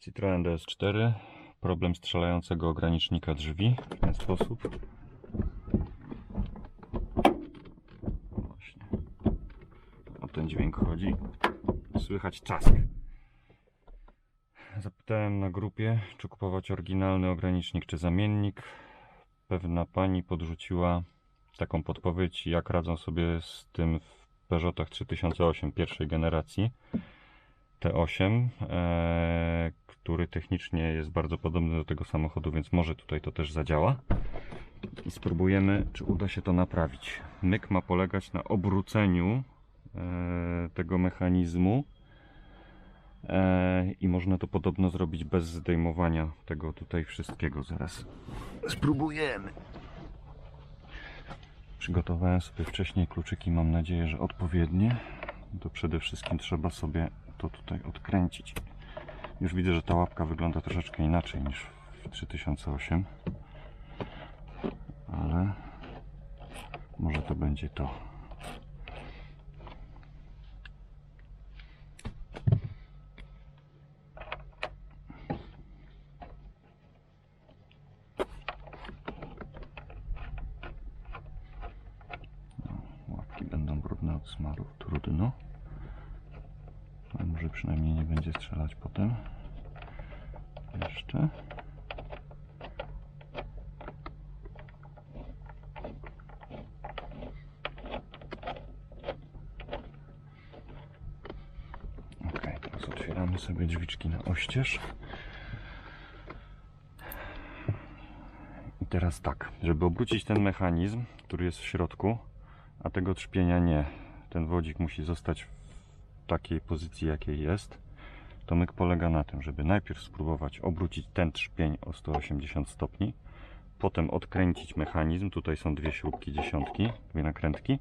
Citroen DS4. Problem strzelającego ogranicznika drzwi w ten sposób. Właśnie. O ten dźwięk chodzi. Słychać czask. Zapytałem na grupie, czy kupować oryginalny ogranicznik, czy zamiennik. Pewna pani podrzuciła taką podpowiedź, jak radzą sobie z tym w Peugeotach 3008 pierwszej generacji. T8, e, który technicznie jest bardzo podobny do tego samochodu, więc może tutaj to też zadziała. I spróbujemy, czy uda się to naprawić. Myk ma polegać na obróceniu e, tego mechanizmu e, i można to podobno zrobić bez zdejmowania tego tutaj wszystkiego. Zaraz spróbujemy. Przygotowałem sobie wcześniej kluczyki, mam nadzieję, że odpowiednie. To przede wszystkim trzeba sobie to tutaj odkręcić. Już widzę, że ta łapka wygląda troszeczkę inaczej niż w 3008. Ale może to będzie to. Łapki będą brudne od smaru. Trudno. Może przynajmniej nie będzie strzelać potem. Jeszcze. Ok, teraz otwieramy sobie drzwiczki na oścież. I teraz tak, żeby obrócić ten mechanizm, który jest w środku, a tego trzpienia nie, ten wodzik musi zostać takiej pozycji, jakiej jest, to myk polega na tym, żeby najpierw spróbować obrócić ten trzpień o 180 stopni, potem odkręcić mechanizm, tutaj są dwie śrubki dziesiątki, dwie nakrętki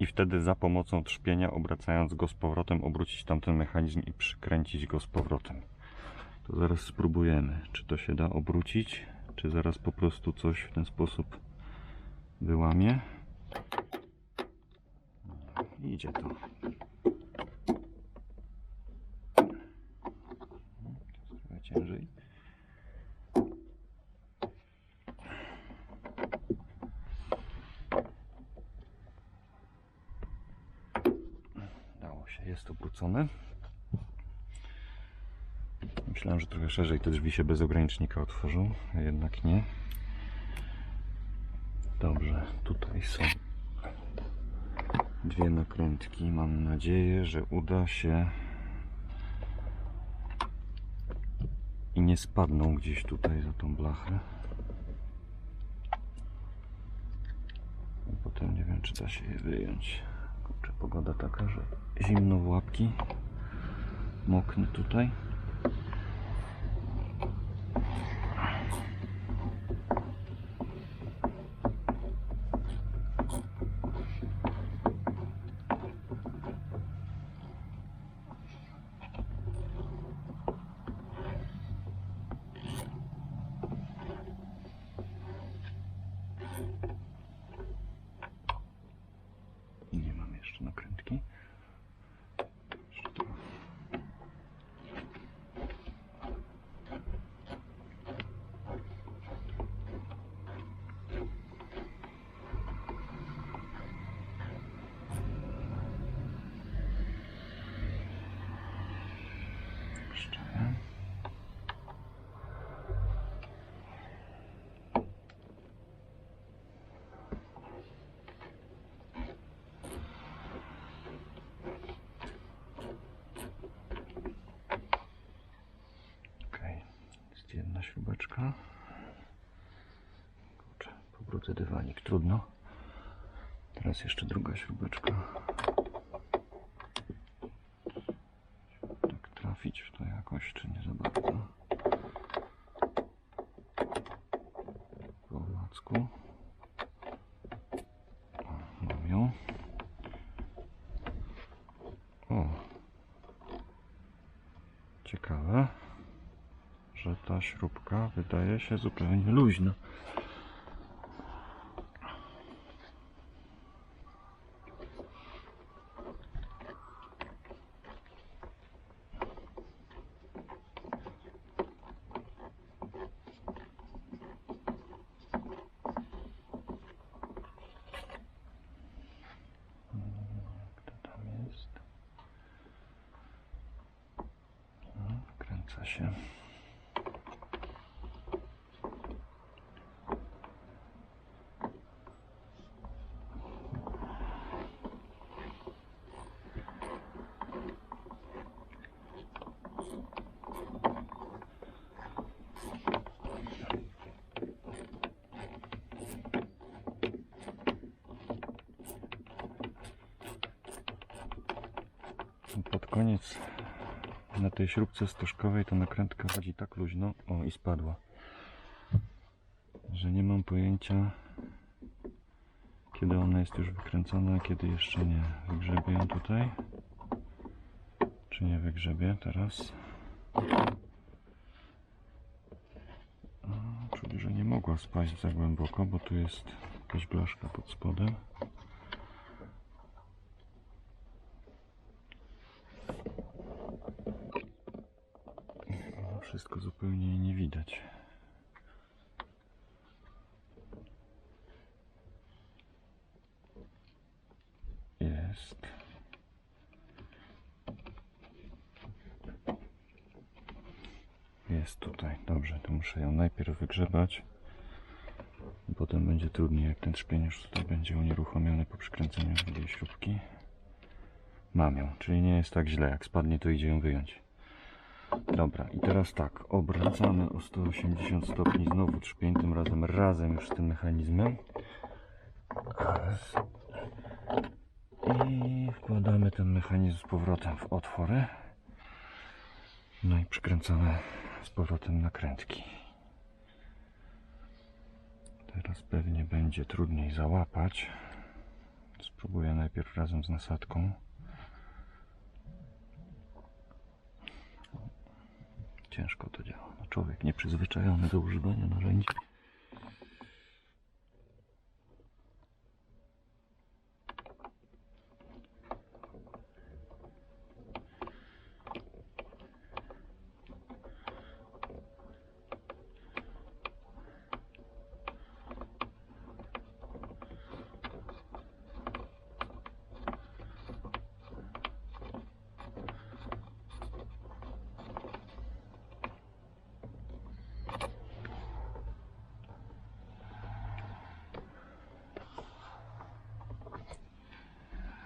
i wtedy za pomocą trzpienia, obracając go z powrotem, obrócić tamten mechanizm i przykręcić go z powrotem. To zaraz spróbujemy, czy to się da obrócić, czy zaraz po prostu coś w ten sposób wyłamie. Idzie to. Się, jest obrócone. Myślałem, że trochę szerzej te drzwi się bez ogranicznika otworzą, jednak nie. Dobrze, tutaj są dwie nakrętki. Mam nadzieję, że uda się i nie spadną gdzieś tutaj za tą blachę. I potem nie wiem, czy da się je wyjąć. Kurczę, pogoda taka, że zimno w łapki. Moknę tutaj. I nie mam jeszcze nakrętki. Jeszcze to. Ok, jest jedna śrubeczka. Kurczę, powrócę dywanik, trudno. Teraz jeszcze druga śrubeczka. Tak trafić w to jakoś, czy nie za bardzo. O, Mam ją. O. Ciekawe że ta śrubka wydaje się zupełnie luźna. Da się. Pod koniec na tej śrubce stożkowej ta nakrętka chodzi tak luźno, o i spadła, że nie mam pojęcia kiedy ona jest już wykręcona, kiedy jeszcze nie. Wygrzebię ją tutaj. Czy nie wygrzebię teraz? Czuję, że nie mogła spaść za głęboko, bo tu jest jakaś blaszka pod spodem. No, Wszystko zupełnie nie widać. Jest. Jest tutaj. Dobrze, to muszę ją najpierw wygrzebać. Potem będzie trudniej, jak ten już tutaj będzie unieruchomiony po przykręceniu drugiej śrubki. Mam ją, czyli nie jest tak źle. Jak spadnie, to idzie ją wyjąć. Dobra, i teraz tak, obracamy o 180 stopni znowu trzpień, tym razem razem już z tym mechanizmem. I wkładamy ten mechanizm z powrotem w otwory. No i przykręcamy z powrotem nakrętki. Teraz pewnie będzie trudniej załapać. Spróbuję najpierw razem z nasadką. Ciężko to działa. No człowiek nieprzyzwyczajony do używania narzędzi.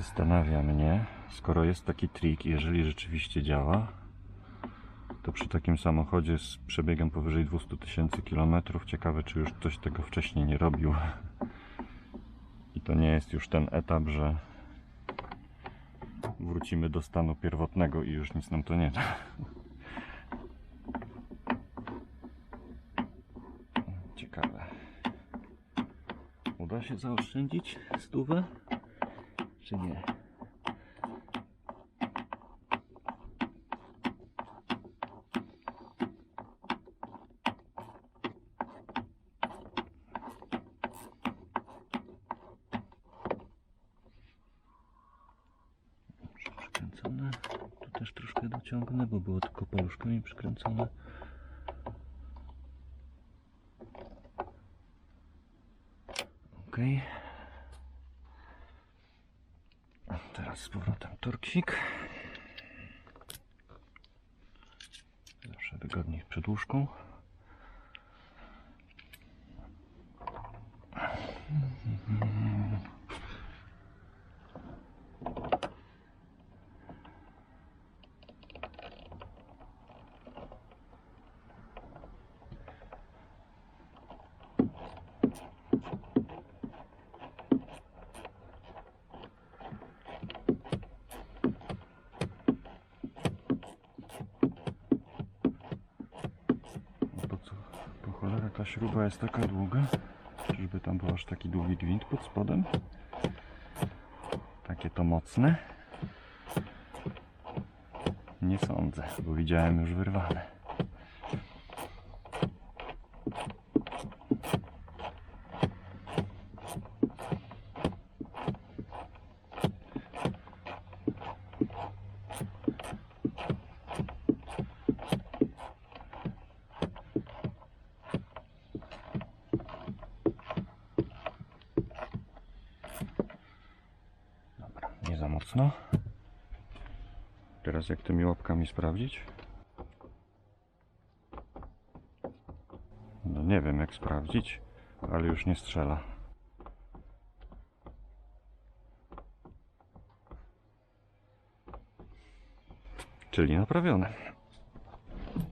Zastanawia mnie, skoro jest taki trik, jeżeli rzeczywiście działa, to przy takim samochodzie z przebiegiem powyżej 200 tysięcy kilometrów, ciekawe czy już ktoś tego wcześniej nie robił. I to nie jest już ten etap, że wrócimy do stanu pierwotnego i już nic nam to nie da. Ciekawe. Uda się zaoszczędzić stówę? Czy nie? Przykręcone. Też troszkę dociągnę, bo było tylko paluszkami przykręcone. Okej. Teraz z powrotem torksik. Zawsze wygodniej przed łóżką. No Po co? Po cholera ta śruba jest taka długa? Czyżby tam był aż taki długi gwint pod spodem? Takie to mocne? Nie sądzę, bo widziałem już wyrwane. Teraz jak tymi łapkami sprawdzić? No nie wiem jak sprawdzić, ale już nie strzela. Czyli naprawione.